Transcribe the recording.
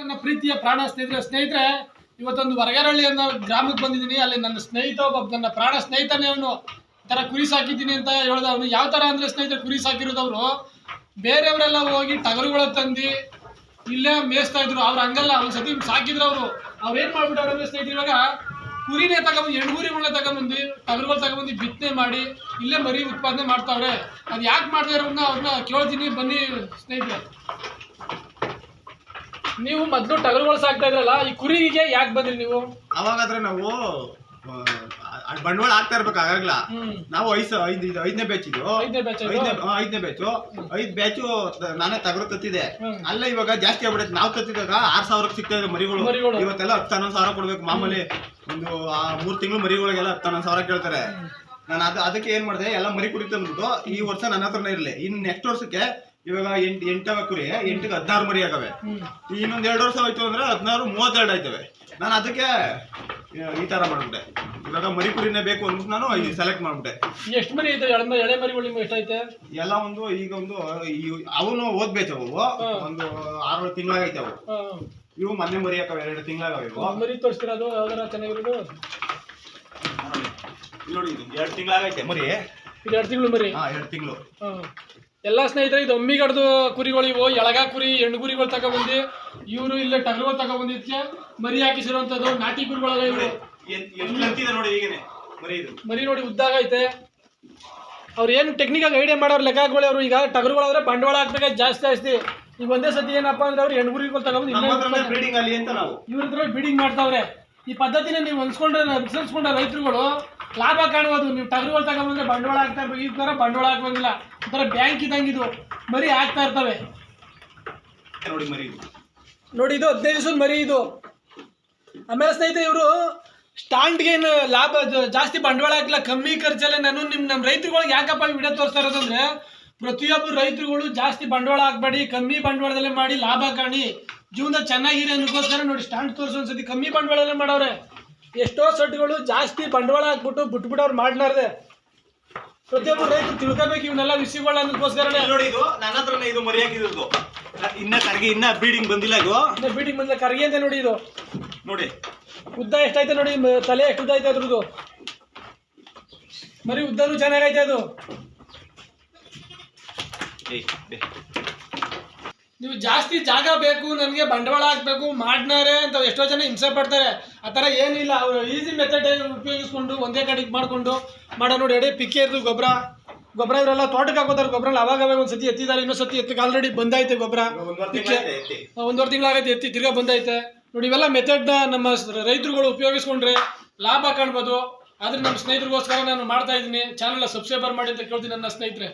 ನನ್ನ ಪ್ರೀತಿಯ ಪ್ರಾಣ ಸ್ನೇಹಿತರೆ ಸ್ನೇಹಿತರೆ, ಇವತ್ತೊಂದು ವರಗರಳ್ಳಿ ಅನ್ನೋ ಗ್ರಾಮಕ್ಕೆ ಬಂದಿದ್ದೀನಿ. ಅಲ್ಲಿ ನನ್ನ ಸ್ನೇಹಿತ ಒಬ್ಬ ನನ್ನ ಪ್ರಾಣ ಸ್ನೇಹಿತನೇ ಅವನು. ಥರ ಕುರಿ ಸಾಕಿದ್ದೀನಿ ಅಂತ ಹೇಳ್ದ ಅವನು. ಯಾವ ಥರ ಅಂದರೆ ಸ್ನೇಹಿತರು ಕುರಿ ಸಾಕಿರೋದವರು ಬೇರೆಯವರೆಲ್ಲ ಹೋಗಿ ಟಗರುಗಳ ತಂದು ಇಲ್ಲೇ ಮೇಯಿಸ್ತಾ ಇದ್ರು. ಅವ್ರು ಹಂಗಲ್ಲ. ಒಂದು ಸತಿ ಸಾಕಿದ್ರು ಅವರು. ಅವ್ರು ಏನು ಮಾಡ್ಬಿಟ್ಟವ್ರು ಅಂದರೆ ಸ್ನೇಹಿತರು, ಇವಾಗ ಕುರಿನೇ ತಗೊಂಬಂದು ಎಣ್ಗುರಿಗಳನ್ನ ತಗೊಂಬಂದು, ಟಗರುಗಳು ತಗೊಂಬಂದು ಬಿತ್ತನೆ ಮಾಡಿ ಇಲ್ಲೇ ಮರಿ ಉತ್ಪಾದನೆ ಮಾಡ್ತಾವ್ರೆ. ಅದು ಯಾಕೆ ಮಾಡ್ತಾ ಇರೋನ್ನ ಅವ್ರನ್ನ ಕೇಳ್ತೀನಿ. ಬನ್ನಿ ಸ್ನೇಹಿತರೆ. ನೀವು ಮೊದಲು ಟಗರುಗಳು ಸಾಕ್ತಾ ಇದ್ರಲ್ಲ ಈ ಕುರಿಗೆ ಯಾಕೆ ಬಂದ್ರಿ ನೀವು? ಅವಾಗಾದ್ರೆ ನಾವು ಬಂಡವಾಳ ಆಗ್ತಾ ಇರ್ಬೇಕು ಆಗಾಗ್ಲ ಹ್ಮ್. ನಾವು ಐದು ಐದು ಇದು ಐದನೇ ಬ್ಯಾಚ್ ಇದು. ಐದನೇ batch ಇದು? ಐದನೇ ಹಾ, ಐದನೇ ಬ್ಯಾಚು ಐದ್ ಬ್ಯಾಚು ನಾನೇ ತಗರು ತತ್ತಿದೆ ಹ್ಮ್. ಅಲ್ಲ ಇವಾಗ ಜಾಸ್ತಿ ಆಗ್ಬಿಡುತ್ತೆ ನಾವು ತತ್ತಿದಾಗ ಆರ್ ಸಾವಿರಕ್ಕೆ ಸಿಗ್ತಾ ಇದೆ ಮರಿಗಳು. ಮರಿಗಳು. ಇವತ್ತೆಲ್ಲ ಹತ್ತು ಹನ್ನೊಂದು ಸಾವಿರ ಕೊಡ್ಬೇಕು. ಮಾಮೂಲಿ ಒಂದು ಆ, ಮೂರ್ ತಿಂಗಳು ಮರಿಗಳಿಗೆಲ್ಲ ಹತ್ತು ಹನ್ನೊಂದು ಸಾವಿರ ಕೇಳ್ತಾರೆ. ನಾನು ಅದು ಅದಕ್ಕೆ ಏನ್ ಮಾಡಿದೆ ಎಲ್ಲ ಮರಿ ಕುಡಿತ ಈ ವರ್ಷ ನನ್ನ ಹತ್ರನೇ ಇರಲಿ. ಇನ್ ನೆಕ್ಸ್ಟ್ ವರ್ಷಕ್ಕೆ ಇವಾಗ ಎಂಟು ಎಂಟವ ಕುರಿ ಎಂಟಿಗೆ ಹದಿನಾರು ಮರಿ ಆಗವೆ. ಇನ್ನೊಂದು ಎರಡು ವರ್ಷ ಹೋಯ್ತು ಅಂದ್ರೆ ಹದಿನಾರು ಮೂವತ್ತೆರಡು ಆಯ್ತವೆ. ನಾನು ಅದಕ್ಕೆ ಈ ತರ ಮಾಡ್ಬಿಟ್ಟೆ. ಇವಾಗ ಮರಿ ಕುರಿನೇ ಬೇಕು ಅಂದ್ಬಿಟ್ಟು ನಾನು ಈ ಸೆಲೆಕ್ಟ್ ಮಾಡ್ಬಿಟ್ಟೆ. ಎಷ್ಟು ಮರಿ ಐತೆ ಎಳೆ ಎಳೆ ಮರಿಗಳು ನಿಮ್ಗೆ ಎಷ್ಟೈತೆ ಎಲ್ಲ ಒಂದು ಈಗ ಒಂದು ಅವನು ಓದ್ಬೇಕು ಅವು. ಒಂದು ಆರು ತಿಂಗಳಾಗೈತೆ ಅವು. ಇವು ಮೊನ್ನೆ ಮರಿ ಹಾಕವೆ ಎರಡು ತಿಂಗಳಾಗವೆ ಮರಿ ತೋರಿಸ್ತಿರೋದು ಯಾವ್ದಾರ ಚೆನ್ನಾಗಿರೋದು? ನೋಡಿ ಇದು ಎರಡು ತಿಂಗಳಾಗೈತೆ ಮರಿ. ಎರಡು ತಿಂಗಳು ಮರಿ? ಹಾ ಎರಡು ತಿಂಗಳು. ಎಲ್ಲ ಸ್ನೇಹಿತರೆ ಇದು ಒಮ್ಮಿಗಡ್ದು ಕುರಿಗಳು ಇವು. ಎಳಗ ಕುರಿ ಹೆಣ್ಣು ಕುರಿಗಳು ತಗೊಬಂದು ಇವರು ಇಲ್ಲೇ ಟಗರುಗಳು ತಗೊಬಂದಿದ್ಕೆ ಮರಿ ಹಾಕಿಸಿರುವಂಥದ್ದು ನಾಟಿ ಕುರಿಗಳಾಗ ಇವರು ಮರಿ ನೋಡಿ ಉದ್ದಾಗ ಮರಿ ಇದು ಮರಿ ನೋಡಿ ಉದ್ದಾಗೈತೆ ಅವ್ರು ಏನು ಟೆಕ್ನಿಕಾಗಿ ಐಡಿಯಾ ಮಾಡೋರು ಲೆಕ್ಕಗಳು ಅವರು. ಈಗ ಟಗರುಗಳಾದ್ರೆ ಬಂಡವಾಳ ಹಾಕ್ಬೇಕು ಜಾಸ್ತಿ ಜಾಸ್ತಿ. ಈಗ ಒಂದೇ ಸತಿ ಏನಪ್ಪಾ ಅಂದ್ರೆ ಅವ್ರು ಹೆಣ್ಣು ಕುರಿಗಳು ತಗೊಬಂದು ನಾವು. ಇವ್ರ ಹತ್ರ ಬಿಡಿಂಗ್ ಮಾಡ್ತಾವ್ರೆ. ಈ ಪದ್ಧತಿನ ನೀವು ಹೊಂದ್ಕೊಂಡ್ರೆ ಅನುಸರಿಸ್ಕೊಂಡ ರೈತರುಗಳು ಲಾಭ ಕಾಣುವುದು. ನೀವು ಟಗರುಗಳು ತಗೊಂಡ್ರೆ ಬಂಡವಾಳ ಹಾಕ್ತಾ ಇರ್ಬೇಕು. ಈ ಥರ ಬಂಡವಾಳ ಹಾಕಂಗಿಲ್ಲ ಒಂಥರ ಬ್ಯಾಂಕ್ ಇದ್ದಂಗೆ ಇದು. ಮರಿ ಆಗ್ತಾ ಇರ್ತವೆ. ನೋಡಿ ಮರಿ ನೋಡಿ ಇದು ಹದಿನೈದು ದಿವಸದ ಮರಿ ಇದು. ಆಮೇಲೆ ಸ್ನೇಹಿತರೆ ಇವರು ಸ್ಟಾಂಡ್ಗೆ ಏನು ಲಾಭ ಜಾಸ್ತಿ ಬಂಡವಾಳ ಹಾಕಿಲ್ಲ ಕಮ್ಮಿ ಖರ್ಚಲ್ಲೇ ನಾನು ನಿಮ್ಮ ನಮ್ಮ ರೈತರುಗಳಿಗೆ ಯಾಕಪ್ಪ ವಿಡಿಯೋ ತೋರಿಸ್ತಾ ಇರೋದಂದ್ರೆ ಪ್ರತಿಯೊಬ್ಬರು ರೈತರುಗಳು ಜಾಸ್ತಿ ಬಂಡವಾಳ ಹಾಕ್ಬೇಡಿ ಕಮ್ಮಿ ಬಂಡವಾಳದಲ್ಲೇ ಮಾಡಿ ಲಾಭ ಕಾಣಿ. ಜೀವನ ಚೆನ್ನಾಗಿರಿ ಅನ್ನೋಕ್ಕೋಸ್ಕರ ನೋಡಿ ಸ್ಟ್ಯಾಂಡ್ ತೋರಿಸೋ ಒಂದ್ಸತಿ. ಕಮ್ಮಿ ಬಂಡವಾಳ ಮಾಡವ್ರೆ. ಎಷ್ಟೋ ಸಟ್ಗಳು ಜಾಸ್ತಿ ಬಂಡವಾಳ ಹಾಕ್ಬಿಟ್ಟು ಬಿಟ್ಬಿಟ್ಟವ್ರು ಮಾಡ್ಲಾರ್ದೆ ಪ್ರತಿಯೊಬ್ಬರು ರೈತರು ತಿಳ್ಕೊಬೇಕು ಇವನ್ನೆಲ್ಲ ವಿಷಯಗಳ ಅನ್ನೋದಕ್ಕೋಸ್ಕರನೇ ನೋಡಿ ಇದು ನನ್ನ ಹತ್ರನೇ ಇದು ಮರಿಯಾಕಿದ್ದು ಇನ್ನ ಕರ್ಗಿ ಇನ್ನ ಬ್ರೀಡಿಂಗ್ ಬಂದಿಲ್ಲ ಇದು. ಬೀಡಿಂಗ್ ಬಂದಿಲ್ಲ ಕರ್ಗಿ ಅಂತ ನೋಡಿ ಇದು. ನೋಡಿ. ಉದ್ದ ಎಷ್ಟೈತೆ ನೋಡಿ ತಲೆ ಎಷ್ಟು ಉದ್ದ ಐತೆ ಅದ್ರದ್ದು. ಮರಿ ಉದ್ದನೂ ಚೆನ್ನಾಗೈತೆ ಅದು. ನೀವು ಜಾಸ್ತಿ ಜಾಗ ಬೇಕು ನನಗೆ ಬಂಡವಾಳ ಹಾಕಬೇಕು ಮಾಡ್ನಾರೆ ಅಂತ ಎಷ್ಟೋ ಜನ ಹಿಂಸೆ ಪಡ್ತಾರೆ. ಆ ಥರ ಏನಿಲ್ಲ ಅವರು ಈಸಿ ಮೆಥಡ್ ಉಪಯೋಗಿಸ್ಕೊಂಡು ಒಂದೇ ಕಡೆಗೆ ಮಾಡಿಕೊಂಡು ಮಾಡೋ ನೋಡಿ ಎಡೆ ಪಿಕ್ಕೆ ಇರೋದು ಗೊಬ್ಬರ. ಗೊಬ್ಬರ ಇವರೆಲ್ಲ ತೋಟಕ್ಕೆ ಹಾಕೋತಾರೆ. ಗೊಬ್ಬರ ಅವಾಗ ಅವಾಗ ಒಂದು ಸತಿ ಎತ್ತಿದ್ದಾರೆ ಇನ್ನೊಂದು ಸತಿ ಎತ್ತಿಗೆ ಆಲ್ರೆಡಿ ಬಂದೈತೆ ಗೊಬ್ಬರ ಒಂದ್ವರೆ ಪಿಕ್ಕೆ. ಒಂದೂವರೆ ತಿಂಗಳಾಗೈತೆ ಎತ್ತಿ ತಿರ್ಗಾ ಬಂದೈತೆ ನೋಡಿ ಇವೆಲ್ಲ ಮೆಥಡ್ನ ನಮ್ಮ ರೈತರುಗಳು ಉಪಯೋಗಿಸ್ಕೊಂಡ್ರೆ ಲಾಭ ಕಾಣ್ಬೋದು. ಆದರೆ ನಮ್ಮ ಸ್ನೇಹಿತರಿಗೋಸ್ಕರ ನಾನು ಮಾಡ್ತಾ ಇದ್ದೀನಿ. ಚಾನಲ್ ಸಬ್ಸ್ಕ್ರೈಬರ್ ಮಾಡಿ ಅಂತ ಕೇಳ್ತೀನಿ ನನ್ನ ಸ್ನೇಹಿತರೆ.